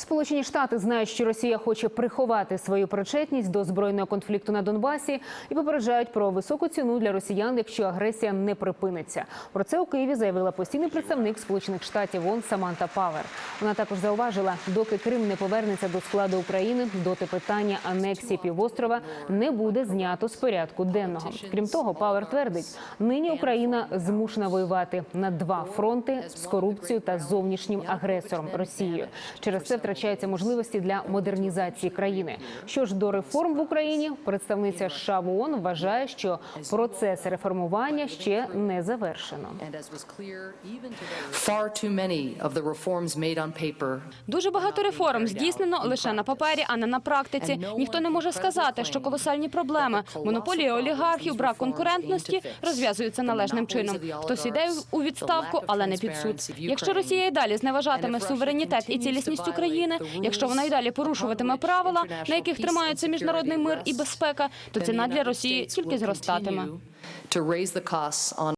Сполучені Штати знають, що Росія хоче приховати свою причетність до збройного конфлікту на Донбасі і попереджають про високу ціну для росіян, якщо агресія не припиниться. Про це у Києві заявила постійний представник Сполучених Штатів ООН Саманта Павер. Вона також зауважила, доки Крим не повернеться до складу України, доти питання анексії півострова не буде знято з порядку денного. Крім того, Павер твердить, нині Україна змушена воювати на два фронти з корупцією та зовнішнім агресором Росією. Через це втрачаються можливості для модернізації країни. Що ж до реформ в Україні, представниця США в ООН вважає, що процес реформування ще не завершено. Дуже багато реформ здійснено лише на папері, а не на практиці. Ніхто не може сказати, що колосальні проблеми монополія олігархів, брак конкурентності розв'язуються належним чином. Хтось іде у відставку, але не під суд. Якщо Росія і далі зневажатиме суверенітет і цілісність України, якщо вона й далі порушуватиме правила, на яких тримаються міжнародний мир і безпека, то ціна для Росії тільки зростатиме.